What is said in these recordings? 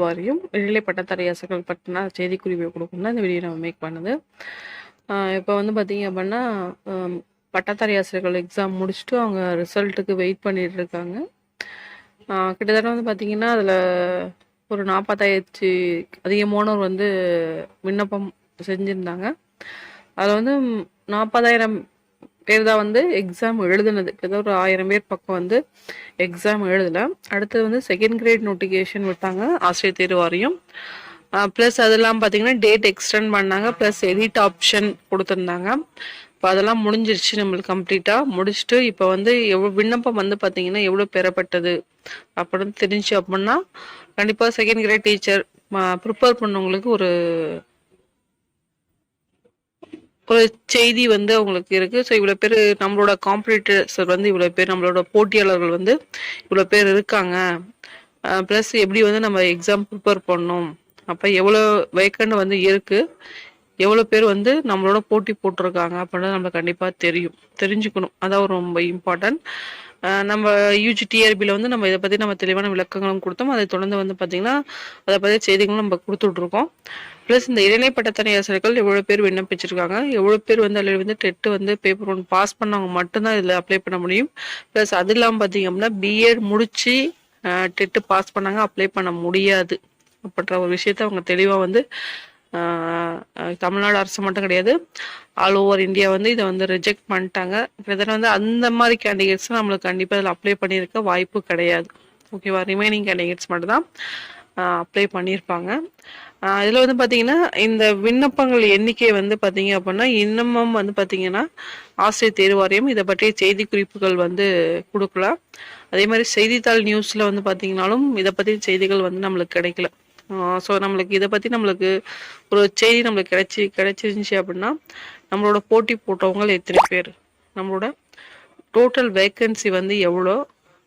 வாரியம் இடைநிலை பட்டதாரி அரசுகள் பற்றின செய்திக்குறிப்பை கொடுக்கணும் தான் இந்த வீடியோ நம்ம மேக் பண்ணுது. இப்போ வந்து பார்த்தீங்க அப்படின்னா பட்டதாரி ஆசிரியர்கள் எக்ஸாம் முடிச்சுட்டு அவங்க ரிசல்ட்டுக்கு வெயிட் பண்ணிட்டு இருக்காங்க. கிட்டத்தட்ட வந்து பார்த்தீங்கன்னா அதில் ஒரு நாற்பத்தாயிரத்து அதிகமானோர் வந்து விண்ணப்பம் செஞ்சுருந்தாங்க. அதில் வந்து நாற்பதாயிரம் பேர் தான் வந்து எக்ஸாம் எழுதுனது. கிட்டத்தட்ட ஒரு ஆயிரம் பேர் பக்கம் வந்து எக்ஸாம் எழுதல. அடுத்தது வந்து செகண்ட் கிரேட் நோட்டிஃபிகேஷன் விட்டாங்க ஆசிரியர் தேர்வு வாரியம். ப்ளஸ் அதெல்லாம் பார்த்தீங்கன்னா டேட் எக்ஸ்டெண்ட் பண்ணாங்க ப்ளஸ் எடிட் ஆப்ஷன் கொடுத்துருந்தாங்க. இப்போ அதெல்லாம் முடிஞ்சிருச்சு நம்மளுக்கு கம்ப்ளீட்டாக முடிச்சுட்டு இப்போ வந்து எவ்வளோ விண்ணப்பம் வந்து பார்த்தீங்கன்னா எவ்வளோ பெறப்பட்டது அப்படின்னு தெரிஞ்சு அப்படின்னா கண்டிப்பாக செகண்ட் கிரேட் டீச்சர் ப்ரிப்பேர் பண்ணவங்களுக்கு ஒரு ஒரு செய்தி வந்து அவங்களுக்கு இருக்கு. ஸோ இவ்வளோ பேர் நம்மளோட காம்படிட்டர்ஸ் வந்து இவ்வளோ பேர் நம்மளோட போட்டியாளர்கள் வந்து இவ்வளோ பேர் இருக்காங்க. ப்ளஸ் எப்படி வந்து நம்ம எக்ஸாம் ப்ரிப்பேர் பண்ணோம் அப்போ எவ்வளோ வேக்கண்ட் வந்து இருக்கு. எவ்வளோ பேர் வந்து நம்மளோட போட்டி போட்டிருக்காங்க அப்படின்னு நம்மளுக்கு கண்டிப்பாக தெரியும். தெரிஞ்சுக்கணும். அதான் ரொம்ப இம்பார்ட்டன்ட் நம்ம யூஜி டிஆர்பியில் வந்து நம்ம இதை பற்றி நம்ம தெளிவான விளக்கங்களும் கொடுத்தோம். அதை தொடர்ந்து வந்து பார்த்திங்கன்னா அதை பற்றி செய்திகளும் நம்ம கொடுத்துட்ருக்கோம் ப்ளஸ் இந்த இடைநிலை பட்டத்தனை ஆசிரியர்கள் எவ்வளோ பேர் விண்ணப்பிச்சிருக்காங்க? எவ்வளோ பேர் வந்து அதில் வந்து டெட்டு வந்து பேப்பர் ஒன் பாஸ் பண்ணவங்க மட்டும்தான் இதில் அப்ளை பண்ண முடியும். ப்ளஸ் அது இல்லாமல் பார்த்தீங்க அப்படின்னா பிஎட் முடித்து டெட்டு பாஸ் பண்ணாங்க அப்ளை பண்ண முடியாது. அப்படின்ற ஒரு விஷயத்த அவங்க தெளிவாக வந்து தமிழ்நாடு அரசு மட்டும் கிடையாது. ஆல் ஓவர் இந்தியா வந்து இதை வந்து ரிஜெக்ட் பண்ணிட்டாங்க. கிட்டத்தட்ட வந்து அந்த மாதிரி கேண்டிடேட்ஸ் நம்மளுக்கு கண்டிப்பாக இதில் அப்ளை பண்ணியிருக்க வாய்ப்பு கிடையாது. ஓகேவா ரிமைனிங் கேண்டிடேட்ஸ் மட்டும் தான் அப்ளை பண்ணியிருப்பாங்க. இதில் வந்து பார்த்தீங்கன்னா இந்த விண்ணப்பங்கள் எண்ணிக்கை வந்து பார்த்தீங்க அப்படின்னா இன்னமும் வந்து பார்த்தீங்கன்னா ஆசிரியர் தேர்வு வாரியம் இதை பற்றிய செய்தி குறிப்புகள் வந்து கொடுக்கல. அதே மாதிரி செய்தித்தாள் நியூஸில் வந்து பார்த்தீங்கன்னாலும் இதை பற்றி செய்திகள் வந்து நம்மளுக்கு கிடைக்கல. ஸோ நம்மளுக்கு இதை பற்றி நம்மளுக்கு ஒரு செய்தி நம்மளுக்கு கிடைச்சி கிடைச்சிருந்துச்சி அப்படின்னா நம்மளோட போட்டி போட்டவங்க எத்தனை பேர்? நம்மளோட டோட்டல் வேக்கன்சி வந்து எவ்வளோ?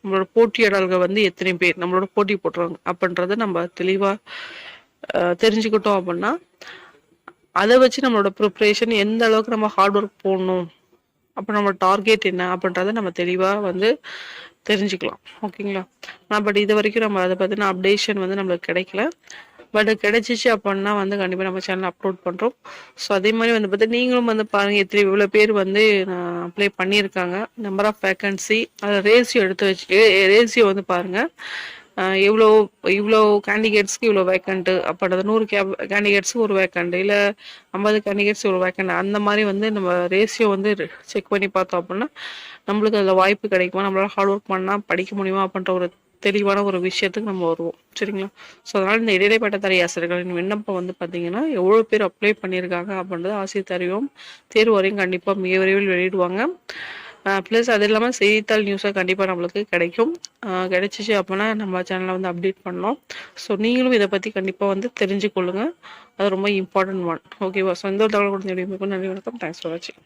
நம்மளோட போட்டியாளர்கள் வந்து எத்தனை பேர்? நம்மளோட போட்டி போட்டுருவாங்க. அப்படின்றத நம்ம தெளிவாக தெரிஞ்சுக்கிட்டோம் அப்படின்னா அதை வச்சு நம்மளோட ப்ரிப்ரேஷன் எந்த அளவுக்கு நம்ம ஹார்ட் ஒர்க் போடணும்? அப்போ நம்ம டார்கெட் என்ன? அப்படின்றத நம்ம தெளிவாக வந்து தெரிஞ்சுக்கலாம். ஓகேங்களா நான் பட் இது வரைக்கும் நம்ம அதை பற்றின அப்டேஷன் வந்து நம்மளுக்கு கிடைக்கல. பட் கிடைச்சிச்சு அப்படின்னா வந்து கண்டிப்பாக நம்ம சேனல் அப்லோட் பண்ணுறோம் ஸோ அதே மாதிரி வந்து பார்த்தா நீங்களும் வந்து பாருங்கள் எத்தனை இவ்வளோ பேர் வந்து அப்ளை பண்ணியிருக்காங்க. நம்பர் ஆஃப் வேக்கன்சி அதில் ரேசியோ எடுத்து வச்சு ரேசியோ வந்து பாருங்கள் இவ்வளோ இவ்வளோ கேண்டிடேட்ஸ்க்கு இவ்வளோ வேக்கண்ட்டு அப்படின்றது நூறு கே கேண்டிடேட்ஸுக்கு ஒரு வேக்கண்ட் இல்லை ஐம்பது கேண்டிடேட்ஸ் இவ்வளோ வேக்கண்ட் அந்த மாதிரி வந்து நம்ம ரேஷியோ வந்து செக் பண்ணி பார்த்தோம் அப்படின்னா நம்மளுக்கு அதில் வாய்ப்பு கிடைக்குமா? நம்மளால ஹார்ட் ஒர்க் பண்ணால் படிக்க முடியுமா? அப்படின்ற ஒரு தெளிவான ஒரு விஷயத்துக்கு நம்ம வருவோம். சரிங்களா? ஸோ அதனால் இந்த இடைநிலை பட்டதாரி ஆசிரியர்களின் விண்ணப்பம் வந்து பார்த்தீங்கன்னா எவ்வளோ பேர் அப்ளை பண்ணியிருக்காங்க அப்படின்றது ஆசிரியர் தருவோம். தேர்வு வரையும் கண்டிப்பாக மிக விரைவில் வெளியிடுவாங்க. ப்ளஸ் அது இல்லாமல் செய்தித்தாள் நியூஸாக கண்டிப்பாக நம்மளுக்கு கிடைக்கும். கிடைச்சிச்சு அப்போனா நம்ம சேனலை வந்து அப்டேட் பண்ணோம் ஸோ நீங்களும் இதை பற்றி கண்டிப்பாக வந்து தெரிஞ்சுக்கொள்ளுங்க. அது ரொம்ப இம்பார்ட்டன்ட் ஒன் ஓகேவா ஸோ இந்த ஒரு தகவல் கொடுத்த நன்றி வணக்கம். தேங்க்ஸ் ஃபார் வாட்சிங்